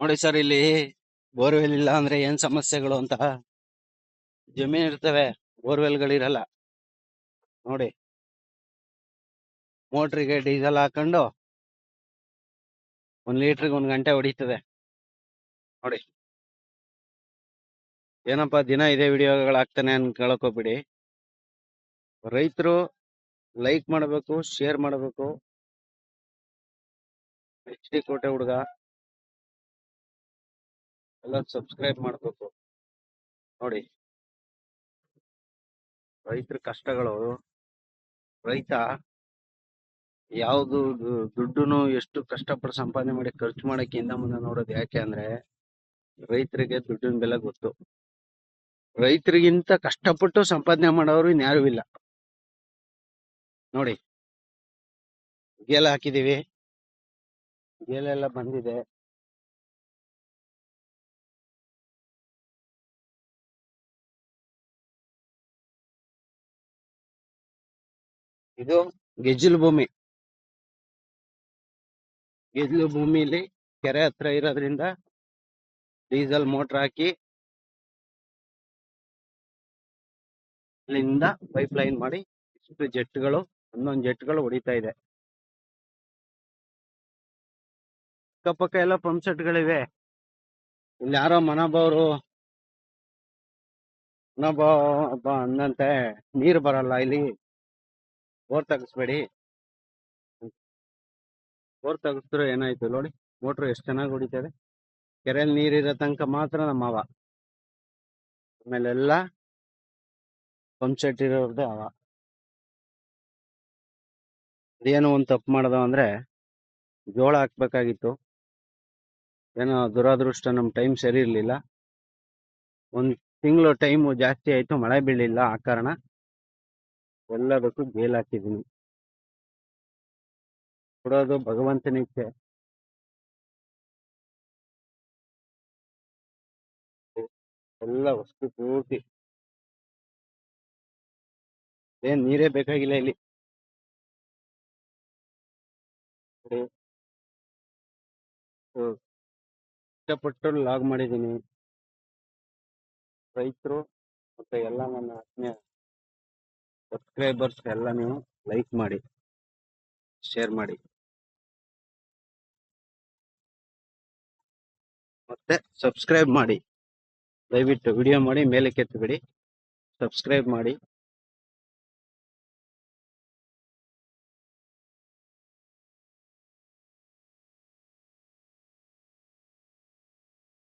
ನೋಡಿ ಸರ್, ಇಲ್ಲಿ ಬೋರ್ವೆಲ್ ಇಲ್ಲ ಅಂದ್ರೆ ಏನ್ ಸಮಸ್ಯೆಗಳು ಅಂತ. ಜಮೀನ್ ಇರ್ತವೆ, ಬೋರ್ವೆಲ್ಗಳಿರಲ್ಲ. ನೋಡಿ. ಮೋಟ್ರಿಗೆ ಡೀಸೆಲ್ ಹಾಕೊಂಡು ಒಂದ್ ಲೀಟ್ರಿಗೆ ಒಂದ್ ಗಂಟೆ ಹೊಡಿತದೆ. ನೋಡಿ. ಏನಪ್ಪ, ದಿನ ಇದೇ ವಿಡಿಯೋಗಳಾಗ್ತಾನೆ ಅಂತ ಕೇಳಕೋಬಿಡಿ ರೈತರು ಲೈಕ್ ಮಾಡಬೇಕು, ಶೇರ್ ಮಾಡಬೇಕು. ಎಚ್ ಡಿ ಕೋಟೆ ಹುಡುಗ. ಎಲ್ಲ ಸಬ್ಸ್ಕ್ರೈಬ್ ಮಾಡ್ಬೇಕು. ನೋಡಿ. ರೈತರ ಕಷ್ಟಗಳು. ರೈತ ಯಾವುದು ದುಡ್ಡುನು ಎಷ್ಟು ಕಷ್ಟಪಟ್ಟು ಸಂಪಾದನೆ ಮಾಡಿ ಖರ್ಚು ಮಾಡಕ್ಕೆ ಹಿಂದ ಮುಂದೆ ನೋಡೋದು ಯಾಕೆ ಅಂದ್ರೆ ರೈತರಿಗೆ ದುಡ್ಡಿನ ಬೆಲೆ ಗೊತ್ತು. ರೈತರಿಗಿಂತ ಕಷ್ಟಪಟ್ಟು ಸಂಪಾದನೆ ಮಾಡೋರು ಇನ್ಯಾರು ಇಲ್ಲ. ನೋಡಿ. ಗೇಲ ಹಾಕಿದೀವಿ. ಗೇಲೆಲ್ಲ ಬಂದಿದೆ. ಇದು ಗೆಜ್ಜಲು ಭೂಮಿ. ಗೆಜ್ಜಲು ಭೂಮಿಲಿ ಕೆರೆ ಹತ್ರ ಇರೋದ್ರಿಂದ ಡೀಸೆಲ್ ಮೋಟರ್ ಹಾಕಿ ಅಲ್ಲಿಂದ ಪೈಪ್ ಲೈನ್ ಮಾಡಿ ಇಷ್ಟು ಜೆಟ್ಗಳು ಒಂದೊಂದು ಜೆಟ್ಗಳು ಹೊಡಿತಾ ಇದೆ. ಅಕ್ಕಪಕ್ಕ ಎಲ್ಲ ಪಂಪ್ ಸೆಟ್ಗಳಿವೆ. ಇಲ್ಲಿ ಯಾರೋ ಮನೋಭಾವರು ಮನೋಭಾವ ಅಂದಂತೆ ನೀರು ಬರಲ್ಲ ಇಲ್ಲಿ. ಬೋರ್ ತೆಗಿಸ್ಬೇಡಿ. ಬೋರ್ ತೆಗಿಸಿದ್ರು ಏನಾಯ್ತು ನೋಡಿ ಮೋಟ್ರ್ ಎಷ್ಟು ಚೆನ್ನಾಗಿ ಹೊಡಿತದೆ. ಕೆರೆಯಲ್ಲಿ ನೀರಿರೋ ತನಕ ಮಾತ್ರ ನಮ್ಮ ಅವ. ಆಮೇಲೆಲ್ಲ ಪಂಪ್ ಸೆಟ್ ಅವ. ಅದೇನೋ ಒಂದು ತಪ್ಪು ಮಾಡ್ದ ಅಂದ್ರೆ ಜೋಳ ಹಾಕ್ಬೇಕಾಗಿತ್ತು. ಏನೋ ದುರಾದೃಷ್ಟ, ನಮ್ ಟೈಮ್ ಸರಿ ಇರಲಿಲ್ಲ. ಒಂದ್ ತಿಂಗಳು ಟೈಮ್ ಜಾಸ್ತಿ ಆಯ್ತು, ಮಳೆ ಬೀಳಲಿಲ್ಲ ಆ ಕಾರಣ. ಎಲ್ಲದಕ್ಕೂ ಗೇಲ್ ಹಾಕಿದೀನಿ ಕೊಡೋದು ಭಗವಂತನ ಇಚ್ಛೆ ಎಲ್ಲ ವಸ್ತು ಪೂರ್ತಿ. ಏನ್ ನೀರೇ ಬೇಕಾಗಿಲ್ಲ ಇಲ್ಲಿ. ಇಷ್ಟಪಟ್ಟು ಲಾಗ್ ಮಾಡಿದ್ದೀನಿ. ರೈತರು ಮತ್ತೆ ಎಲ್ಲ ನನ್ನ ಆತ್ಮೀಯ ಸಬ್ಸ್ಕ್ರೈಬರ್ಸ್ ಎಲ್ಲ ನೀವು ಲೈಕ್ ಮಾಡಿ ಶೇರ್ ಮಾಡಿ. ಮತ್ತೆ ಸಬ್ಸ್ಕ್ರೈಬ್ ಮಾಡಿ. ದಯವಿಟ್ಟು ವಿಡಿಯೋ ಮಾಡಿ, ಮೇಲೆ ಕೆತ್ತಬೇಡಿ. ಸಬ್ಸ್ಕ್ರೈಬ್ ಮಾಡಿ.